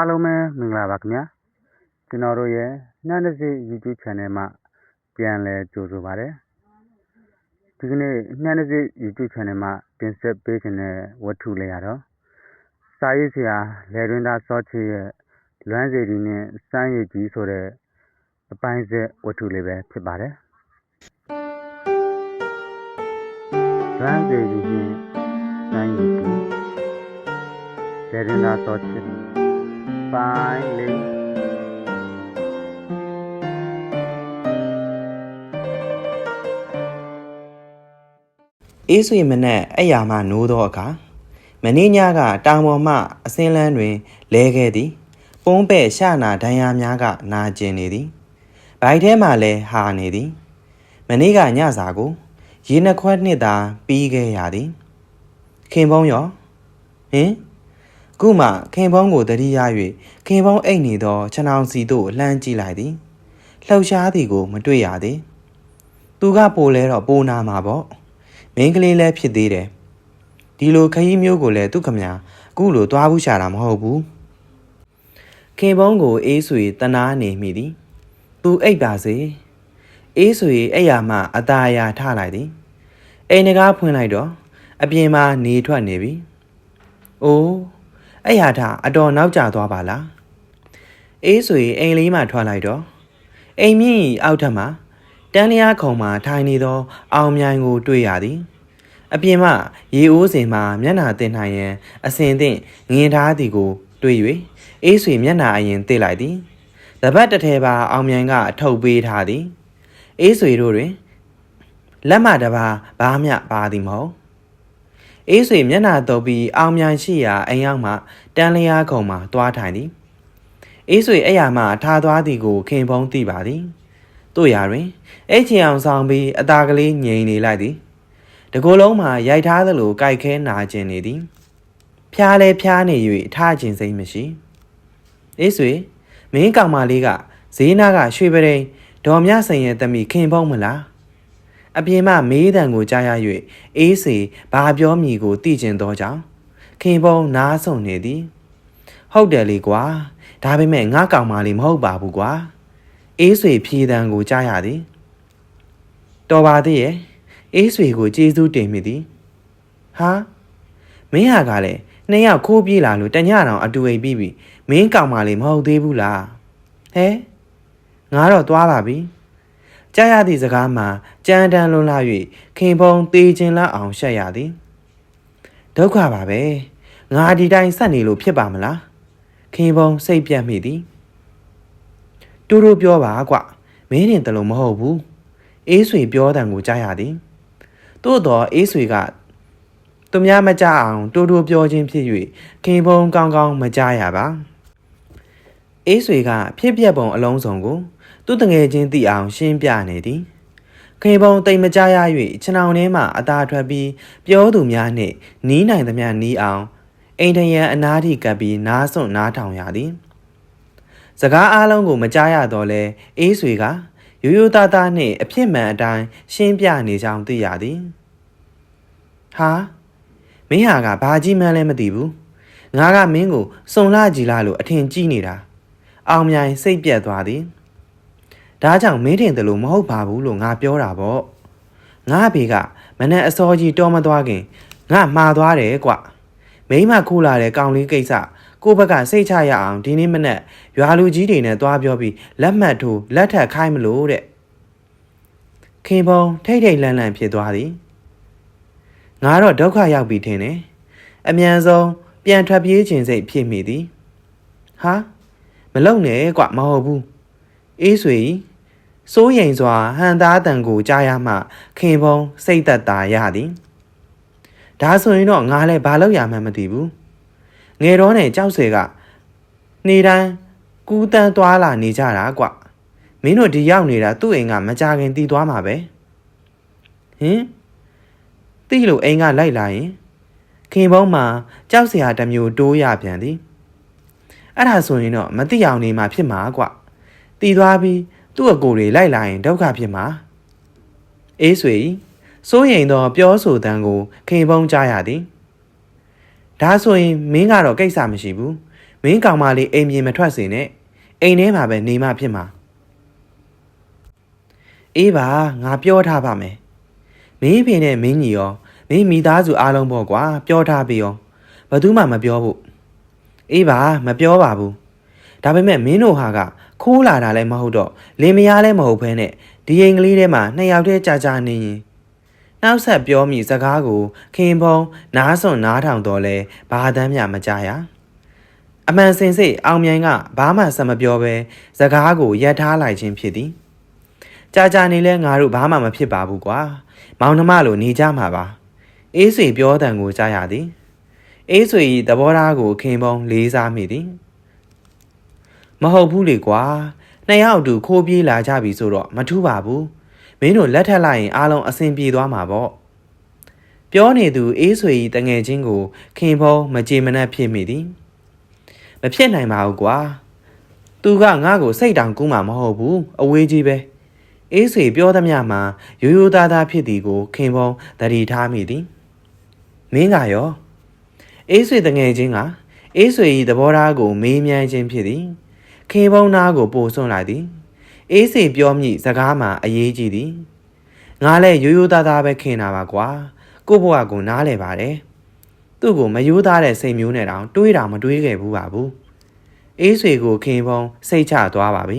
အားလုံးပဲမင်္ဂလာပါခင်ဗျာကျွန်တော်တို့ရဲ့နှမ်းတစ်စိ YouTube Channel မှာပြန်လည်ကြိုဆိုပါရစေဒီကနေ့နှမ်းတစ်စိ YouTube Channel မှာတင်ဆက်ပေးခြင်းတဲ့ဝတ္ထုလေးရတော့စာရေးဆရာလယ်တွင်သားစောချစ်ရဲ့လွမ်းစေတီနဲ့စမ်းရည်ကြီးဆိုတဲ့အပိုင်းဆက်ဝတ္ထုလေးပဲဖြစ်ပါတယ်လွမ်းစေတီနဲ့စမ်းရည်ကြီးလယ်တွင်သားစောချစ် ပိုင်းလေးအေးဆွေမနက်အဲ့ယာမှနိုးသောအခါမင်းညကတောင်ပေါ်မှအစင်းလန်းတွင်လဲခဲ့သည် ပုံးပဲ့ရှနာဒဏ်ရာများကနာကျင်နေသည်ဘိုက်ထဲမှလည်းဟာနေသည်မနေ့ကညစာကိုရေနှခွက်နှစ်သာပြီးခဲ့ရသည်ခင်ဖုံးရောဟင် ခုမှခင်ဖုံးကိုတတိယ၍ခင်ဖုံးအိတ်နေသောခြံအောင်စီသို့လှမ်းကြည့်လိုက်သည်လှောက်ရှားသည်ကိုမတွေ့ရသည်သူကပိုလဲတော့ပိုနာမှာပေါ့မင်းကလေးလည်းဖြစ်သေးတယ်ဒီလိုခရီးမျိုးကိုလည်းသူ့ခမညာအခုလိုသွားဘူးရှာတာမဟုတ်ဘူးခင်ဘုံကိုအေးဆွေတနာနေမိသည်သူအိပ်ပါစေအေးဆွေအဲ့ရမှအตาအရာထလိုက်သည်အိမ်ငကားဖွင့်လိုက်တော့အပြင်မှာနေထွက်နေပြီအိုး အဲ့ရထအတော်နောက်ကျသွားပါလားအေးဆွေအိမ်လေးမှထွက်လိုက်တော့အိမ်မြင့်ကြီးအောက်ထပ်မှာတန်းလျားခုံမှာထိုင်နေသော အောင်မြိုင်ကို တွေ့ရသည်အပြင်မှရေအိုးစင်မှမျက်နှာတင်နိုင်ရန်အစင်သင့်ငင်ထားသည်ကို တွေ့၍အေးဆွေမျက်နှာအရင်တိလိုက်သည်တပတ်တစ်ထဲပါအောင်မြိုင်ကအထုပ်ပေးထားသည်အေးဆွေတို့တွင်လက်မတစ်ပါးဘာမျှပါသည်မဟုတ် အေးဆွေမျက်နှာတော့ပြီးအောင်မြိုင်ရှိရာအိမ်ရောက်မှတန်းလျားခုံမှာတွားထိုင်သည်အေးဆွေအဲ့ရမှထားသွားသည်ကိုခင်ဖုံးသိပါသည်တို့ရာတွင်အဲ့ချင်အောင်ဆောင်ပြီးအตาကလေးငြိမ်နေလိုက်သည်တကိုယ်လုံးမှာရိုက်ထားသလိုကြိုက်ခဲနာကျင်နေသည်ဖျားလဲဖျားနေ၍ထားကျင်စိမ့်မရှိအေးဆွေမင်းကောင်မလေးကဈေးနာကရွှေပရိန်ဒေါ်မြဆင်ရဲ့တမိခင်ဖုံးမလား အပြင်မှမေးတံကိုကြားရ၍အေးစေဘာပြောမည်ကိုသိကျင်သောကြောင့်ခင်ဖုံးနားဆုံနေသည် ဟုတ်တယ်လေကွာဒါပေမဲ့ငါကောင်မလေးမဟုတ်ပါဘူးကွာအေးဆွေဖြေတံကိုကြားရသည်တော်ပါသေးရဲ့အေးဆွေကိုကျေးဇူးတင်မိသည်ဟာမင်းဟာကလည်းနှစ်ယောက်ခိုးပြေးလာလို့တညတောင်အတူအိပ်ပြီးပြီမင်းကောင်မလေးမဟုတ်သေးဘူးလားဟဲငါတော့သွားပါပြီ ကြားရသည့်စကားမှာကြမ်းတမ်းလွန်းလာ၍ခင်ဖုံသေးခြင်းလောက်အောင်ရှက်ရသည်ဒုက္ခပါပဲငါဒီတိုင်းဆက်နေလို့ဖြစ်ပါမလားခင်ဖုံစိတ်ပြတ်မိသည်တူတူပြောပါကွမင်းတင်တလုံးမဟုတ်ဘူးအေးဆွေပြောတဲ့ကိုကြားရသည်သို့တော့အေးဆွေကသူများမကြအောင်တူတူပြောခြင်းဖြစ်၍ခင်ဖုံကောင်းကောင်းမကြားရပါအေးဆွေကဖြစ်ပြက်ပုံအလုံးစုံကို သူ့တငယ်ချင်းသိအောင်ရှင်းပြနေသည်ခင်ဖုံတိမ်မကြားရ၍ခြံအောင်ထဲမှအသာထွက်ပြီးပြောသူများနှင့်နီးနိုင်သမျှနီးအောင်အိမ်ထရန်အနားထိကပ်ပြီးနားစွန့်နားထောင်ရသည်စကားအားလုံးကိုမကြားရတော့လဲအေးဆွေကရိုးရိုးသားသားနှင့်အဖြစ်မှန်အတိုင်းရှင်းပြနေကြောင်းသိရသည်ဟာမင်းဟာကဘာကြီးမှန်းလဲမသိဘူးငါကမင်းကိုစုံလာကြည်လာလို့အထင်ကြီးနေတာအောင်မြိုင်စိတ်ပြက်သွားသည် ဒါကြောင့်မင်းထင်တယ်လို့မဟုတ်ပါဘူးလို့ငါပြောတာပေါ့ငါအဖေကမနဲ့အစောကြီးတော်မသွားခင်ငါမှားသွားတယ်ကွမိမခိုးလာတဲ့ကောင်လေးကိစ္စကိုယ့်ဘက်ကစိတ်ချရအောင်ဒီနေ့မနေ့ရွာလူကြီးတွေနဲ့သွားပြောပြီးလက်မှတ်ထိုးလက်ထပ်ခိုင်းမလို့တဲ့ခင်ပုံထိတ်ထိတ်လန့်လန့်ဖြစ်သွားသည်ငါတော့ဒုက္ခရောက်ပြီထင်တယ်အမြန်ဆုံးပြန်ထွက်ပြေးခြင်းစိတ်ဖြစ်မိသည်ဟာမလုံနဲ့ကွမဟုတ်ဘူးအေးဆွေ စိုးရိမ်စွာဟန်သားတန်ကိုကြားရမှခင်ပုံစိတ်သက်သာရသည်ဒါဆိုရင်တော့ငါလည်းဘာလုပ်ရမှန်းမသိဘူးငယ်တော့နဲ့ကြောက်စဲကနေတိုင်းကူးတန်းသွားလာနေကြတာကွမင်းတို့ဒီရောက်နေတာသူ့အိမ်ကမကြခင်တည်သွားမှာပဲဟင်တိလို့အိမ်ကလိုက်လာရင်ခင်ဘုံမှာကြောက်စရာတစ်မျိုးတိုးရပြန်သည်အဲ့ဒါဆိုရင်တော့မတိအောင်နေမှာဖြစ်မှာကွတည်သွားပြီး သူ့အကိုတွေလိုက်လာရင်ဒုက္ခဖြစ်မှာအေးဆွေစိုးရိမ်သောပြောဆိုတန်းကိုခင်ဘုံကြားရသည်ဒါဆိုရင်မင်းကတော့ကိစ္စမရှိဘူးမင်းကောင်မလေးအိမ်ပြင်မထွက်စေနဲ့အိမ်ထဲမှာပဲနေမှဖြစ်မှာအေးပါငါပြောထားပါမယ်မင်းဖေနဲ့မင်းညီရောမင်းမိသားစုအားလုံးပေါ့ကွာပြောထားပြီရောဘယ်သူမှမပြောဘူးအေးပါမပြောပါဘူးဒါပေမဲ့မင်းတို့ဟာက ခိုးလာတာလည်းမဟုတ်တော့လင်မယားလည်းမဟုတ်ဘဲနဲ့ဒီအိမ်ကလေးထဲမှာနှစ်ယောက်တည်းကြာကြာနေရင်နောက်ဆက်ပြောမိစကားကိုခင်ဖုံနားစွန်နားထောင်တော့လဲဘာတမ်းမြမကြရအမှန်စင်စစ်အောင်မြိုင်ကဘာမှဆက်မပြောပဲစကားကိုရပ်ထားလိုက်ခြင်းဖြစ်သည်ကြာကြာနေလဲငါတို့ဘာမှမဖြစ်ပါဘူးကွာမောင်နှမလိုနေကြမှာပါအေးဆွေပြောတန်ကိုကြားရသည်အေးဆွေ၏သဘောထားကိုခင်ဖုံလေးစားမိသည် မဟုတ်ဘူးလေကွာနှစ်ယောက်အတူခိုးပြေးလာကြပြီဆိုတော့မထူးပါဘူးမင်းတို့လက်ထက်လိုက်ရင်အားလုံးအဆင်ပြေသွားမှာပေါ့ပြောနေသူအေးဆွေကြီးတငယ်ချင်းကို ခင်ဖုံးမကြေမနက်ဖြစ်မိသည်မဖြစ်နိုင်ပါဘူးကွာသူကငါ့ကိုစိတ်တောင်ကူးမှာမဟုတ်ဘူးအဝေးကြီးပဲအေးဆွေပြောသမျှမှာရိုးရိုးသားသားဖြစ်သည်ကို ခင်ဖုံးသတိထားမိသည်မင်းကရောအေးဆွေတငယ်ချင်းကအေးဆွေ၏သဘောထားကိုမေးမြန်းခြင်းဖြစ်သည် ခေဘုံနာကိုပို့စွန့်လိုက်သည်အေးစေပြောမိစကားမှာအရေးကြီးသည်ငါလည်းရိုးရိုးသားသားပဲခင်တာပါကွာကို့ဘဝကိုနားလဲပါတယ်သူ့ကိုမယိုးသားတဲ့စိတ်မျိုးနဲ့တောင်တွေးတာမတွေးခဲ့ဘူးပါဘူးအေးဆွေကိုခင်ဘုံစိတ်ချသွားပါပြီ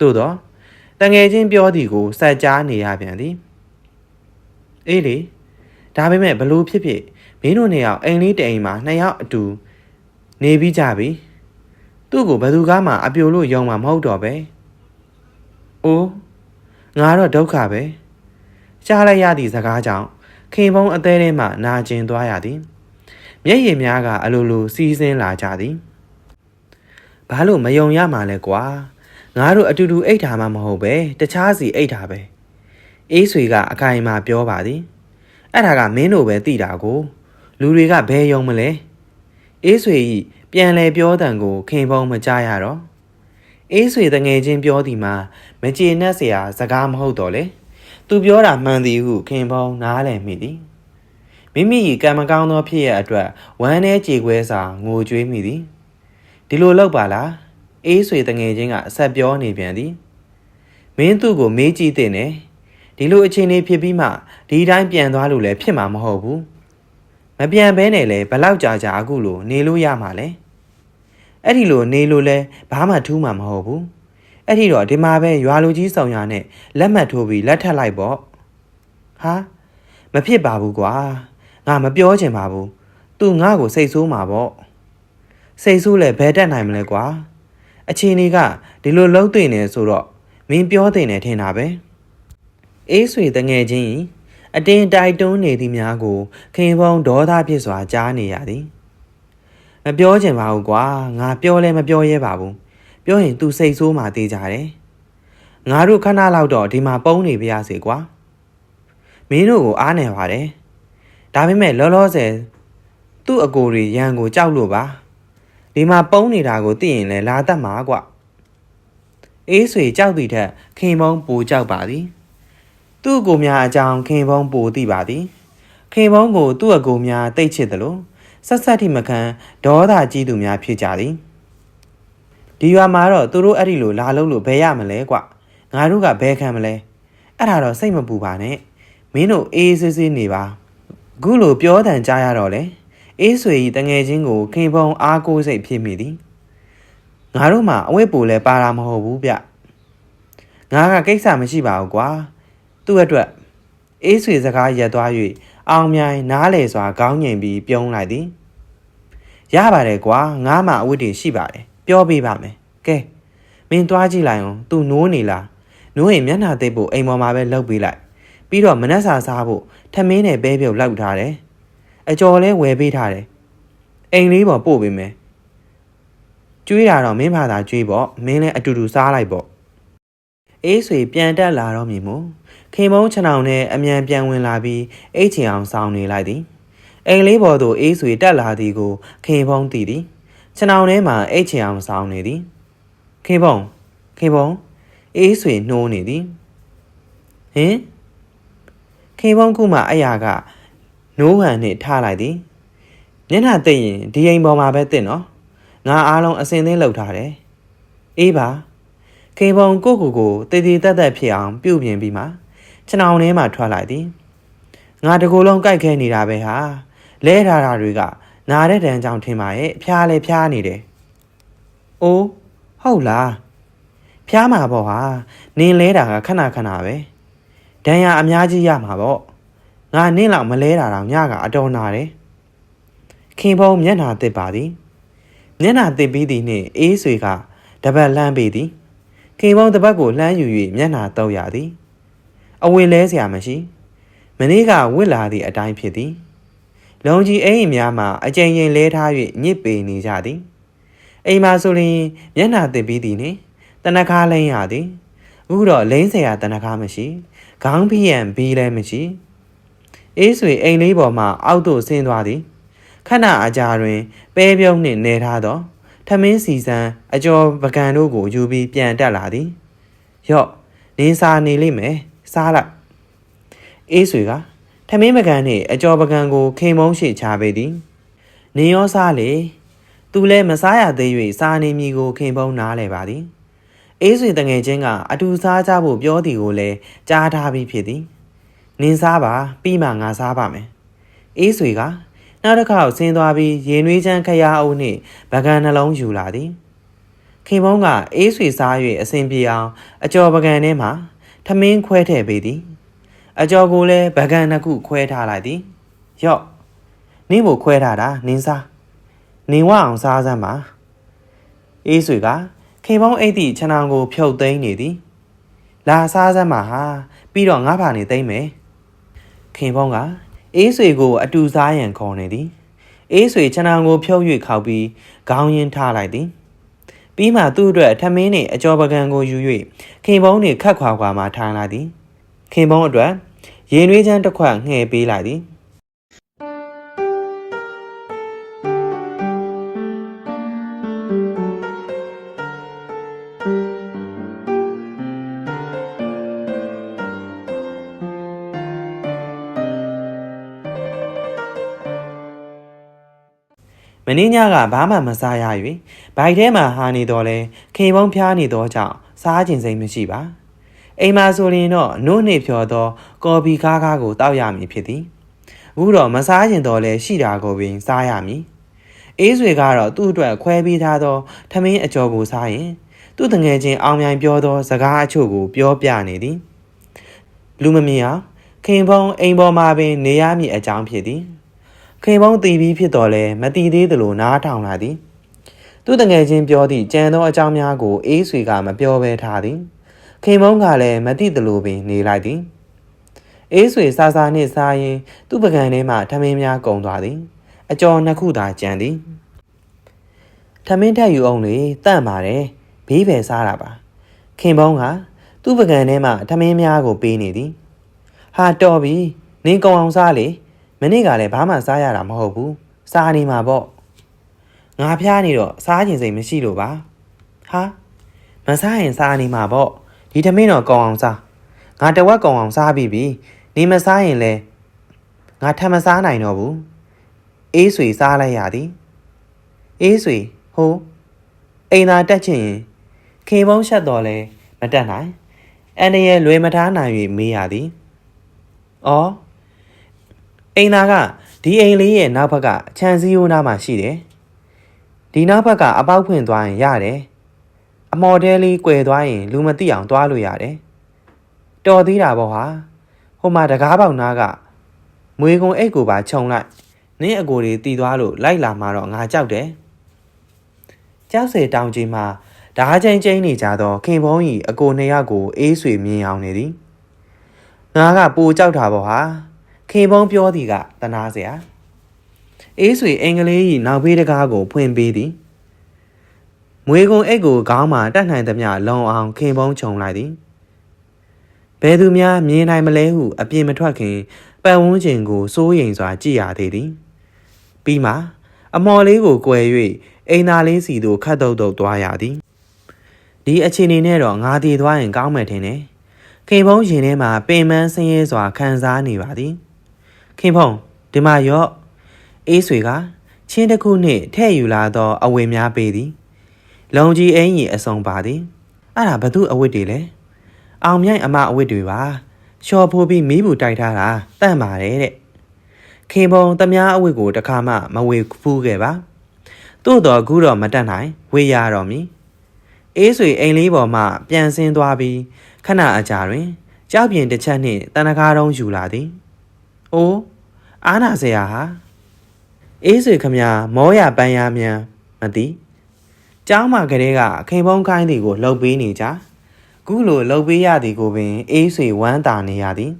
သို့တော့တငယ်ချင်းပြောသည်ကိုစက်ကြားနေရပြန်သည်အေးလေဒါပေမဲ့ဘလို့ဖြစ်ဖြစ်မင်းတို့နှစ်ယောက်အိမ်လေးတအိမ်မှာနှစ်ယောက်အတူနေပြီးကြပြီ သူ့ကိုဘယ်သူကမှအပြိုလို့ယုံမှာမဟုတ်တော့ပဲ။အိုးငါတော့ဒုက္ခပဲ။ရှားလိုက်ရသည့်စကားကြောင့်ခင်ဖုံးအသေးထဲမှနာကျင်သွားရသည်။မျက်ရည်များကအလိုလိုစီးဆင်းလာကြသည်။ဘာလို့မယုံရမှာလဲကွာ။ငါတို့အတူတူအိတ်ထားမှမဟုတ်ပဲတခြားစီအိတ်ထားပဲ။အေးဆွေကအခိုင်အမာပြောပါသည်။အဲ့ဒါကမင်းတို့ပဲသိတာကို လူတွေကဘယ်ယုံမလဲ။အေးဆွေဤ ပြန်လဲပြောတန်ကိုခင်ဖုံးမကြားရတော့အေးဆွေတငယ်ချင်းပြောသည်မှာမကြေနပ်เสียစကားမဟုတ်တော့လေသူပြောတာမှန်သည်ဟုခင်ဖုံးနားလည်မိသည်မိမိ၏ကံမကောင်းသောဖြစ်ရအတွက်ဝမ်းထဲကြေခွဲစာငိုကြွေးမိသည်ဒီလိုလောက်ပါလားအေးဆွေတငယ်ချင်းကအဆက်ပြောနေပြန်သည်မင်းသူ့ကိုမေးကြည့်တဲ့နဲ့ဒီလိုအခြေအနေဖြစ်ပြီးမှဒီတိုင်းပြန်သွားလို့လည်းဖြစ်မှာမဟုတ်ဘူးမပြန်ဘဲနဲ့လေဘလောက်ကြာကြာအခုလိုနေလို့ရမှာလဲ အဲ့ဒီလိုနေလို့လဲဘာမှထူးမှာမဟုတ်ဘူးအဲ့ဒီတော့ဒီမှာပဲရွာလူကြီးဆောင်ရနဲ့လက်မှတ်ထိုးပြီးလက်ထပ်လိုက်ပေါ့ဟာမဖြစ်ပါဘူးကွာငါမပြောချင်ပါဘူးသူငါ့ကိုစိတ်ဆိုးမှာပေါ့စိတ်ဆိုးလဲဘယ်တက်နိုင်မလဲကွာအချင်းကြီးကဒီလိုလုံးသိနေဆိုတော့မင်းပြောသိနေထင်တာပဲအေးဆွေတငယ်ချင်းအတင်းတိုက်တွန်းနေသည်များကိုခင်ဖုံဒေါသဖြစ်စွာကြားနေရသည် မပြောချင်ပါဘူးကွာငါပြောလဲမပြောရဲပါဘူးပြောရင် तू စိတ်ဆိုးမှသေးကြတယ်ငါတို့ခဏလောက်တော့ဒီမှာပုံနေပြရစေကွာမင်းတို့ကိုအားနေပါတယ်ဒါပေမဲ့လောလောဆယ်သူ့အကိုတွေရန်ကိုကြောက်လို့ပါဒီမှာပုံနေတာကိုသိရင်လည်းလာတတ်မှာကွအေးဆွေကြောက်သည့်ထက်ခင်မုံပူကြောက်ပါသည်သူ့အကိုများအကြောင်းခင်မုံပူသိပါသည်ခင်မုံကိုသူ့အကိုများတိတ်ချစ်တယ်လို့ ဆက်ဆက်ထိမခံဒေါသကြီးသူများဖြစ်ကြသည်ဒီရွာမှာတော့သူတို့အဲ့ဒီလိုလာလို့လို့ဘယ်ရမလဲကွငါတို့ကဘယ်ခံမလဲအဲ့ဒါတော့စိတ်မပူပါနဲ့မင်းတို့အေးဆေးဆေးနေပါခုလိုပြောတန်ကြားရတော့လေအေးဆွေကြီးတငယ်ချင်းကိုခင်ဖုံအားကိုးစိတ်ဖြစ်မိသည်ငါတို့မှအဝတ်ပူလဲပါတာမဟုတ်ဘူးဗျငါကကိစ္စမရှိပါဘူးကွာသူ့အတွက်အေးဆွေစကားရက်သွား၍ အောင်မြိုင်နားလေစွာခေါင်းငိမ်ပြီးပြုံးလိုက်သည်ရပါတယ်ကွာငါမှအဝတ်တွေရှိပါတယ်ပြောပေးပါမယ်ကဲမင်းသွားကြည့်လိုက်အောင် तू နိုးနေလားနိုးရင်မျက်နှာသိပ်ဖို့အိမ်ပေါ်မှာပဲလှုပ်ပေးလိုက်ပြီးတော့မနှက်စာစားဖို့ထမင်းနဲ့ပဲပြုတ်လောက်ထားတယ်အကျော်လဲဝယ်ပေးထားတယ်အိမ်လေးပေါ်ပို့ပေးမယ်ကျွေးတာတော့မင်းဘာသာကျွေးပေါ့မင်းလည်းအတူတူစားလိုက်ပေါ့ အေးဆွေပြန်တက်လာတော့မြင်မို့ခင်မုံချနောင်နဲ့အမြန်ပြန်ဝင်လာပြီးအိတ်ချင်အောင်စောင်းနေလိုက်သည်အိမ်လေးပေါ်သို့အေးဆွေတက်လာသည်ကိုခင်ဖုံးသိသည်ချနောင်ထဲမှာအိတ်ချင်အောင်စောင်းနေသည်ခင်ဖုံးခင်ဖုံးအေးဆွေနှိုးနေသည်ဟင်ခင်ဖုံးခုမှအရာကနိုးဟန်နှင့်ထားလိုက်သည်မျက်နှာသိပ်ရင်ဒီအိမ်ပေါ်မှာပဲတင့်နော်ငါအားလုံးအစင်သင်းလုပ်ထားတယ်အေးပါ ခေဘုံကိုကိုကိုတည်တည်တက်တက်ဖြစ်အောင်ပြုပြင်ပြီးမှကျွန်တော်ထဲမှာထွက်လိုက်သည်ငါတကူလုံးကြိုက်ခဲနေတာပဲဟာလဲထားတာတွေကနာတဲ့တန်းကြောင့်ထင်ပါရဲ့ဖျားလဲဖျားနေတယ်အိုးဟုတ်လားဖျားမှာပေါ့ဟာနင်းလဲတာကခဏခဏပဲဒဏ်ရာအများကြီးရမှာပေါ့ငါနင်းလောက်မလဲတာတော့ညကအတော်နာတယ်ခင်ဖုံမျက်နှာတစ်ပါသည်မျက်နှာတစ်ပြီးသည်နှင့်အေးဆွေကတပတ်လှမ်းပေသည် ခင်ပေါင်းတစ်ပတ်ကိုလှမ်းယူ၍မျက်နှာတောက်ရသည်အဝင်လဲစရာမရှိမနေ့ကဝစ်လာသည့်အတိုင်းဖြစ်သည်လုံကြီးအိမ်များမှာအကြိမ်ကြိမ်လဲထား၍ညစ်ပေနေကြသည်အိမ်မှာဆိုရင်မျက်နှာသစ်ပြီးသည်နှင့်တနခါလိမ့်ရသည်အခုတော့လိမ့်စရာတနခါမရှိခေါင်းဖီးရန်ဘေးလည်းမရှိအေးဆွေအိမ်လေးပေါ်မှအောက်သို့ဆင်းသွားသည်ခဏအကြာတွင်ပဲပြုံးနှင့်နေထားသော ထမင်းစီစံအကျော်ပကံတို့ကိုယူပြီးပြန်တက်လာသည်ရော့နင်းစားနေလိမ့်မယ်စားလိုက်အေးဆွေကထမင်းပကံနှင့်အကျော်ပကံကိုခိမ်မုံရှိချပေးသည်နင်းရောစားလေသူလည်းမစားရသေး၍စားနေမည်ကိုခိမ်မုံနားလဲပါသည်အေးဆွေတငယ်ချင်းကအတူစားကြဖို့ပြောသည်ကိုလည်းကြားထားပြီးဖြစ်သည်နင်းစားပါပြီးမှငါစားပါမယ်အေးဆွေက နောက်တစ်ခါဆင်းသွားပြီးရေနွေးချမ်းခရအုပ်နှင့်ဗကန်နှလုံးယူလာသည်ခင်မုံကအေးဆွေစား၍အစဉ်ပြေအောင်အကျော်ပကံထဲမှထမင်းခွဲထည့်ပေးသည်အကျော်ကိုလည်းဗကန်နှစ်ခုခွဲထားလိုက်သည်ရော့နင်းဖို့ခွဲထားတာနင်းစားနင်းဝအောင်စားစမ်းပါအေးဆွေကခင်မုံအိတ်သည့်ခြံအောင်ကိုဖြုတ်သိမ်းနေသည်လာစားစမ်းပါဟာပြီးတော့ငါးပါနေသိမ့်မယ်ခင်ဖုံးက အေးဆွေကိုအတူစားရန်ခေါ်နေသည်အေးဆွေခြံအောင်ကိုဖြုတ်၍ခောက်ပြီးခေါင်းရင်းထားလိုက်သည်ပြီးမှသူ့အတွက်ထမင်းနှင့်အကျော်ပကံကိုယူ၍ခင်ဖုံးနှင့်ခတ်ခွာခွာမှထိုင်လိုက်သည်ခင်ဖုံးအတွက်ရေနွေးချမ်းတစ်ခွက်ငှဲ့ပေးလိုက်သည် င်းညကဘာမှမစားရ၍ဘိုက်ထဲမှာဟာနေတော့လဲခင်ဖုံးဖျားနေတော့ကြောင့်စားခြင်းစိမ်မရှိပါအိမ်မှာဆိုရင်တော့နို့နှိဖြော်သောကော်ပီကားကားကိုတောက်ရမည်ဖြစ်သည်အခုတော့မစားခြင်းတော့လဲရှိတာကိုပင်စားရမည်အေးဆွေကတော့သူ့အတွက်ခွဲပေးထားသောထမင်းအကျော်ကိုစားရင်သူ့တငယ်ချင်းအောင်မြိုင်ပြောသောစကားအချို့ကိုပြောပြနေသည်လူမမြင်အောင်ခင်ဖုံးအိမ်ပေါ်မှာပင်နေရမည်အကြောင်းဖြစ်သည် ခင်ဖုံးတီပြီးဖြစ်တော်လဲမတီသေးသလိုနားထောင်လာသည်သူတငယ်ချင်းပြောသည့်ကြံသောအကြောင်းများကိုအေးဆွေကမပြောဘဲထားသည်ခင်ဖုံးကလည်းမတိသလိုပင်နေလိုက်သည်အေးဆွေစားစားနှင့်စားရင် သူ့ပကံထဲမှထမင်းများကုန်သွားသည် အကျော်နှစ်ခုသာကျန်သည်ထမင်းထက်ယူအောင်လေတန့်ပါတယ်ဘေးပဲစားတာပါ ခင်ဖုံးကသူ့ပကံထဲမှထမင်းများကိုပေးနေသည်ဟာတော်ပြီနင်းကုံအောင်စားလေ မနေ့ကလည်းဘာမှစားရတာမဟုတ်ဘူးစားနေမှာပေါ့ငါဖျားနေတော့စားခြင်းစိတ်မရှိလို့ပါဟာမစားရင်စားနေမှာပေါ့ဒီထမင်းတော့ကောင်းအောင်စားငါတဝက်ကောင်းအောင်စားပြီးပြီနေမစားရင်လဲငါထပ်မစားနိုင်တော့ဘူးအေးဆွေစားလိုက်ရသည်အေးဆွေဟိုးအိမ်သာတက်ချင်ရင်ခေမုံးဆက်တော်လဲမတက်နိုင်အန်ရရဲ့လွယ်မထားနိုင်၍မေးရသည်အော် အိမ်သားကဒီအိမ်လေးရဲ့နောက်ဘက်ကခြံစည်းရိုးနားမှာရှိတယ်။ဒီနောက်ဘက်ကအပေါက်ဖွင့်သွားရင်ရတယ်။အမော်တဲလေး꿰သွားရင်လူမသိအောင်သွားလို့ရတယ်။တော်သေးတာပေါ့ဟာ။ဟိုမှာတကားပေါက်နားကမွေကုံအိတ်ကိုပါခြုံလိုက်။နင်းအကိုတွေတီသွားလို့လိုက်လာမှာတော့ငါကြောက်တယ်။ကြောက်စဲတောင်ကြီးမှာဓားချင်းချင်းနေကြတော့ခင်ဖုံးကြီးအကိုနှစ်ယောက်ကိုအေးဆွေမြင်အောင်နေသည်။ငါကပိုကြောက်တာပေါ့ဟာ။ ခင်ဖုံးပြောသည်ကတနာเสียအေးဆွေအင်္ဂလိပ်၏နောက်ဘေးတကားကိုဖွင့်ပေးသည်မွေကုံအိတ်ကိုခေါင်းမှာတတ်နိုင်သမျှလုံအောင်ခင်ဖုံးခြုံလိုက်သည်ဘယ်သူများမြင်နိုင်မလဲဟုအပြင်မထွက်ခင်ပတ်ဝန်းကျင်ကိုစိုးရိမ်စွာကြည့်ရသေးသည်ပြီးမှအမော်လေးကို꿰၍အိမ်သားလေးစီသို့ခတ်တုတ်တုတ်သွားရသည်ဒီအချိန်နေနဲ့တော့ငါတည်သွားရင်ကောင်းမယ်ထင်တယ်ခင်ဖုံးရင်ထဲမှာပင်ပန်းဆင်းရဲစွာခံစားနေပါသည် ခင်ဖုံဒီမှာရော့အေးဆွေကချင်းတစ်ခုနှင့်ထဲ့ယူလာသောအဝတ်များပေသည်လုံကြီးအင်းကြီးအစုံပါသည်အဲ့ဒါဘသူအဝတ်တွေလဲအောင်မြိုင်အမအဝတ်တွေပါရှော်ဖိုးပြီးမီးဘူးတိုက်ထားတာတန့်ပါတယ်တဲ့ခင်ပုံတမားအဝတ်ကိုတစ်ခါမှမဝေဖူးခဲ့ပါသို့တော်အခုတော့မတက်နိုင်ဝေရတော်မူအေးဆွေအိမ်လေးပေါ်မှပြန်ဆင်းသွားပြီးခဏအကြာတွင်ကြောက်ပြင်တစ်ချက်နှင့်တနကားတုံးယူလာသည်။ ။အိုးအားနာစရာဟာအေးဆွေခမရမောရပန်းရမြန်မသိ။ကျောင်းမှာကလေးကခင်ပုံးခိုင်းတီကိုလှုပ်ပေးနေကြ။ခုလိုလှုပ်ပေးရသည်ကိုပင် အေးဆွေဝမ်းသာနေရသည်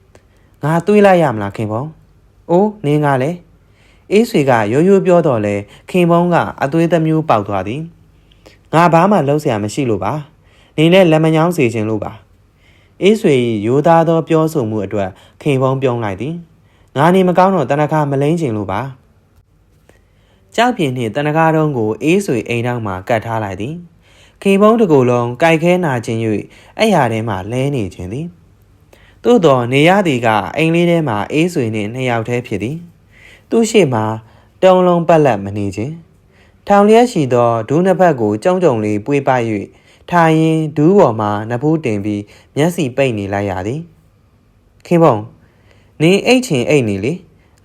။ငါတွေးလိုက်ရမလားခင်ပုံး။အိုးနင်းကလည်းအေးဆွေကရိုးရိုးပြောတော့လဲခင်ပုံးကအသွေးသမျိုးပေါက်သွားသည်။ငါဘာမှလှုပ်ဆရာမရှိလို့ပါ။နေနဲ့လက်မညောင်းစေခြင်းလို့ပါ။ အေးဆွေရိုးသားသောပြောဆိုမှုအတွက်ခင်ပုံးပြုံးလိုက်သည်။ငါနေမကောင်းတော့တနခါမလိမ့်ခြင်းလို့ပါ။ကြောက်ပြင်းနှင့်တနခါတုံးကိုအေးဆွေအိမ်ထောင်မှကတ်ထားလိုက်သည်။ခင်ပုံးတစ်ကိုယ်လုံးကြိုက်ခဲနာခြင်း၍အဲ့ရထဲမှလဲနေခြင်းသည်။သို့တော်နေရသည်ကအိမ်လေးထဲမှာအေးဆွေနှင့်နှစ်ယောက်တည်းဖြစ်သည်။သူ့ရှိမှတုံးလုံးပတ်လက်မနေခြင်း။ထောင်လျက်ရှိသောဒူးနှစ်ဖက်ကိုကြောင်ကြုံလေးပွေးပ၍ ထိုင်ရင်ဒူးပေါ်မှာနဖူးတင်ပြီးမျက်စိပိတ်နေလိုက်ရသည်ခင်ဗျုံနင်းအိတ်ချင်အိတ်နေလေ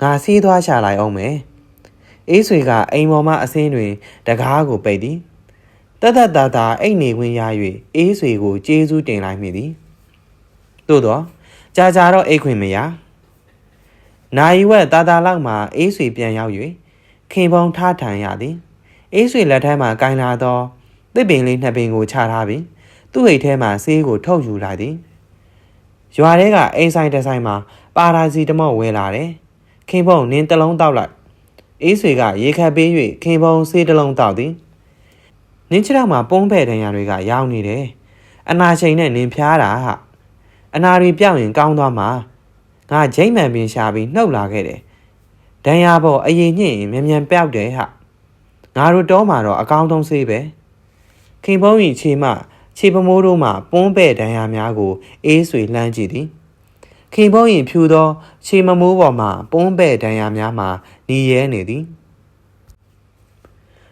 ငါစီးသွားချလိုက်အောင်မယ်အေးဆွေကအိမ်ပေါ်မှအစင်းတွင်တကားကိုပိတ်သည်တတ်တတ်တာတာအိတ်နေဝင်ရ၍အေးဆွေကိုကျေးဇူးတင်လိုက်မိသည်သို့တော့ကြာကြာတော့အိတ်ခွင့်မရနိုင်ဝက်တာတာလောက်မှအေးဆွေပြန်ရောက်၍ခင်ပုံထားထိုင်ရသည်အေးဆွေလက်ထဲမှကင်လာသော သစ်ပင်လေးနှစ်ပင်ကိုချထားပြီးသူ့အိတ်ထဲမှဆေးကိုထုတ်ယူလိုက်သည်ရွာထဲကအိမ်ဆိုင်တစ်ဆိုင်မှာပါရာစီတမော့ဝဲလာတယ်ခင်ဖုံနင်းတစ်လုံးတောက်လိုက်အေးဆွေကရေခတ်ပေး၍ခင်ဖုံဆေးတစ်လုံးတောက်သည်နင်းချတော့မှပုံးဖဲ့တန်ရတွေကရောက်နေတယ်အနာချိန်နဲ့နင်းဖျားတာဟာအနာတွေပြောက်ရင်ကောင်းသွားမှာငါဂျိမ့်မှန်ပင်ရှာပြီးနှုတ်လာခဲ့တယ်ဒဏ်ရာပေါ်အရင်ညှင့်ရင်မြန်မြန်ပြောက်တယ်ဟာငါတို့တောမှာတော့အကောင်းဆုံးဆေးပဲ ခင်ဖုံးကြီးခြေမှခြေပမိုးတို့မှပွန်းပဲ့ဒဏ်ရာများကိုအေးဆွေလှမ်းကြည့်သည်ခင်ဖုံးရင်ဖြူသောခြေမမိုးပေါ်မှပွန်းပဲ့ဒဏ်ရာများမှနီရဲနေသည်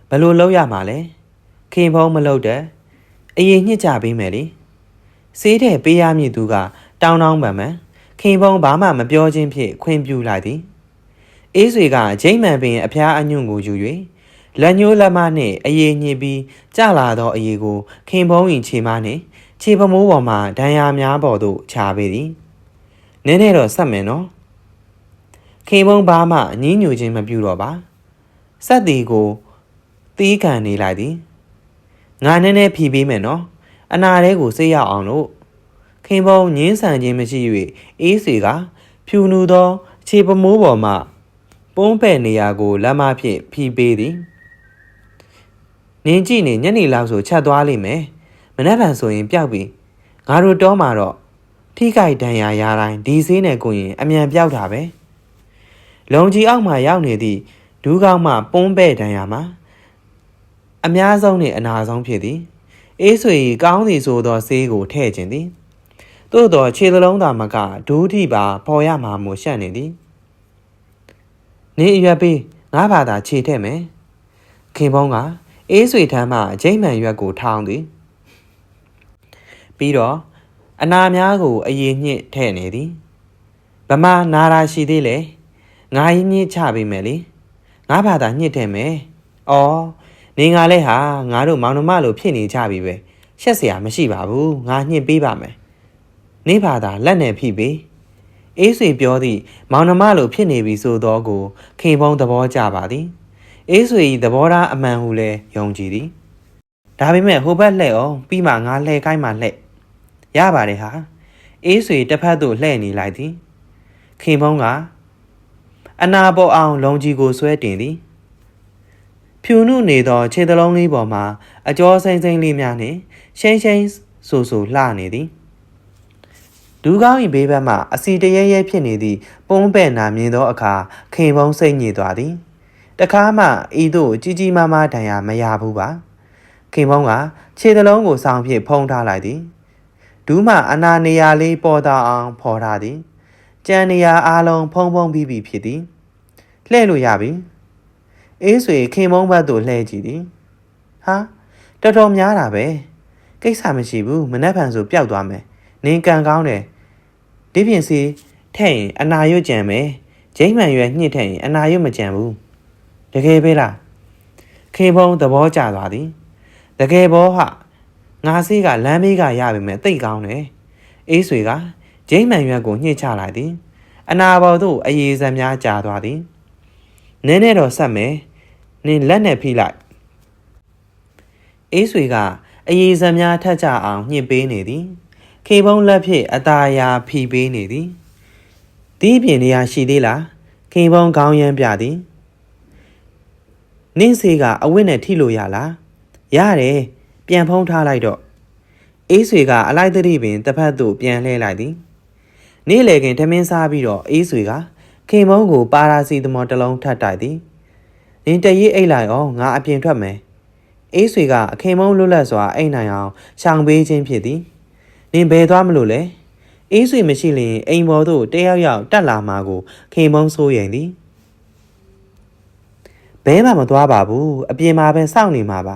ဘလို့လောက်ရမှာလဲခင်ဖုံးမလောက်တဲ့အရင်ညှစ်ကြပေးမယ်လေဆေးတဲ့ပေးရမည်သူက တောင်းတောင်းပန်ပန်ခင်ဖုံးဘာမှမပြောခြင်းဖြင့်ခွင့်ပြုလိုက်သည်အေးဆွေကဂျိမ့်မှန်ပင်အဖျားအညွန့်ကိုယူ၍ လက်ညှိုးလက်မနှင့်အယေညစ်ပြီးကြလာသောအယေကိုခင်ဖုံးရင်ခြေမနှင့်ခြေပမိုးပေါ်မှဒဏ်ရာများပေါ်သို့ခြာပေသည်နည်းနည်းတော့ဆက်မယ်နော်ခင်ဖုံးဘာမှညင်းညူခြင်းမပြုတော့ပါဆက်သည်ကိုသီးခံနေလိုက်သည်ငါနည်းနည်းဖြီးပေးမယ်နော်အနာထဲကိုဆေးရအောင်လို့ခင်ဖုံးညင်းဆန်ခြင်းမရှိ၍အေးစေကဖြူနူသောခြေပမိုးပေါ်မှပုံးပဲ့နေရာကိုလက်မဖြင့်ဖြီးပေးသည် နင်းကြည့်နေညနေလောက်ဆိုချက်သွားလိမ့်မယ်မနေ့ကဆိုရင်ပျောက်ပြီငါတို့တောမှာတော့ထိခိုက်ဒဏ်ရာရတိုင်းဒီဆေးနဲ့ကိုရင်အမြန်ပျောက်တာပဲလုံကြီးအောက်မှာရောက်နေသည့်ဒူးကောင်းမှပုံးပဲ့ဒဏ်ရာမှာအများဆုံးနှင့်အနာဆုံးဖြစ်သည်အေးဆွေကောင်းသည်ဆိုသောဆေးကိုထည့်ခြင်းသည်သို့သောခြေလုံးသာမကဒူးထိပါပေါ်ရမှာမို့ရှက်နေသည်နေအရွက်ပေးငါဘာသာခြေထည့်မယ်ခင်ဖုံးက အေးဆွေထမ်းမှဂျိမ့်မှန်ရွက်ကိုထောင်းသည်ပြီးတော့အနာများကိုအရင်ညှစ်ထဲ့နေသည်ဗမာနာရာရှိသေးလေငါရင်ညှစ်ချပေးမယ်လေငါဘာသာညှစ်ထဲ့မယ်အော်နေငါလဲဟာငါတို့မောင်နှမလိုဖြစ်နေကြပြီပဲရှက်เสียမရှိပါဘူးငါညှစ်ပေးပါမယ်နေဘာသာလက်နဲ့ဖိပေးအေးဆွေပြောသည့်မောင်နှမလိုဖြစ်နေပြီဆိုတော့ကိုခင်ပုံးသဘောကျပါသည် အေးဆွေဤသဘောထားအမှန်ဟုလဲယုံကြည်သည်ဒါပေမဲ့ဟိုဘက်လှဲ့အောင်ပြီးမှငါလှဲ့ခိုင်းမှလှဲ့ရပါတယ်ဟာအေးဆွေတစ်ဖက်သို့လှဲ့နေလိုက်သည်ခင်ဖုံးကအနာပေါ်အောင်လုံကြီးကိုဆွဲတင်သည်ဖြူနုနေသောခြေသလုံးလေးပေါ်မှာအကျော်စိမ့်စိမ့်လေးများနှင့်ရှိန်ရှိန်ဆူဆူလှနေသည်ဒူးကောင်း၏ဘေးဘက်မှအစီတရဲရဲဖြစ်နေသည့်ပုံးပဲ့နာမြင်သောအခါခင်ဖုံးစိတ်ညစ်သွားသည် တခါမှဤသို့ကြီးကြီးမားမားဒဏ်ရာမရဘူးပါခင်ဖုံးကခြေသလုံးကိုစောင်းဖြင့်ဖုံးထားလိုက်သည်ဒူးမှအနာနေရာလေးပေါ်တာအောင်ဖော်ထားသည်ကြံနေရာအားလုံးဖုံဖုံပြီးပြီဖြစ်သည်လှဲ့လို့ရပြီအေးဆွေခင်မုံဘတ်သို့လှည့်ကြည့်သည်ဟာတော်တော်များတာပဲကိစ္စမရှိဘူးမနှက်ဖန်ဆိုပျောက်သွားမယ်နင်ကန်ကောင်းတယ်ဒီပြင်စီထဲ့ရင်အနာရွတ်ကြံမယ်ဂျိမ့်မှန်ရွယ်ညှစ်ထက်ရင်အနာရွတ်မကြံဘူး တကယ်ပဲလားခင်မုံသဘောကျသွားသည်တကယ်ဘောဟာငါစီးကလမ်းမေးကရပြီမဲ့တိတ်ကောင်းတယ်အေးဆွေကဂျိမ့်မှန်ရွက်ကိုညှစ်ချလိုက်သည် အနာဘော်သို့အရေးစံများကြာသွားသည်နင်းနဲ့တော့ဆက်မယ်နင်းလက်နဲ့ဖိလိုက်အေးဆွေကအရေးစံများထက်ကြအောင်ညှစ်ပေးနေသည်ခေပုံးလက်ဖြင့်အตาယာဖိပေးနေသည်ဒီပြင်နေရာရှိသေးလားခေပုံးခေါင်းရမ်းပြသည် နင်းစေကအဝတ်နဲ့ထိလို့ရလားရတယ်ပြန်ဖုံးထားလိုက်တော့အေးဆွေကအလိုက်တတိပင်တစ်ဖက်သို့ပြန်လှည့်လိုက်သည်နေ့လေခင်ထမင်းစားပြီးတော့အေးဆွေကခင်မုံကိုပါရာစီတမော်တစ်လုံးထပ်တိုက်သည်နင်တရေးအိတ်လိုက်အောင်ငါအပြင်ထွက်မယ်အေးဆွေကအခင်မုံလွတ်လပ်စွာအိတ်နိုင်အောင်ရှောင်ပေးခြင်းဖြစ်သည်နင်ဘယ်သွားမလို့လဲအေးဆွေမရှိလျင်အိမ်ပေါ်သို့တယောက်ယောက်တက်လာမှာကိုခင်မုံစိုးရိမ်သည် ဘဲမှမသွားပါဘူးအပြင်မှာပဲစောင့်နေမှာပါ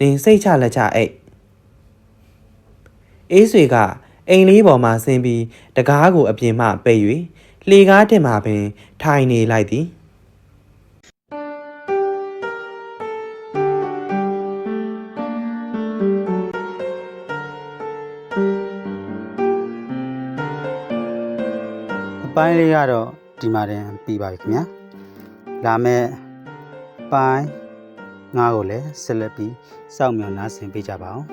နင်စိတ်ချလက်ချအိတ်အေးဆွေကအိမ်လေးပေါ်မှာဆင်းပြီးတကားကိုအပြင်မှပိတ်၍လှေကားတင်မှပင် ထိုင်နေလိုက်သည်အပိုင်းလေးကတော့ဒီမှာတင်ပြီးပါပြီခင်ဗျာလာမဲ့ ပိုင်းငါးကိုလည်းဆက်လက်ပြီးစောင့်မျှော်နားဆင်ပေးကြပါအောင်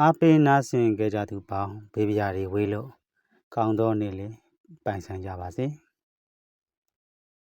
အားပေးနားဆင်ကြကြသူပေါင်းဘေးပြားတွေဝေးလို့ကောင်းသောနေ့လေးပိုင်ဆိုင်ကြပါစေ။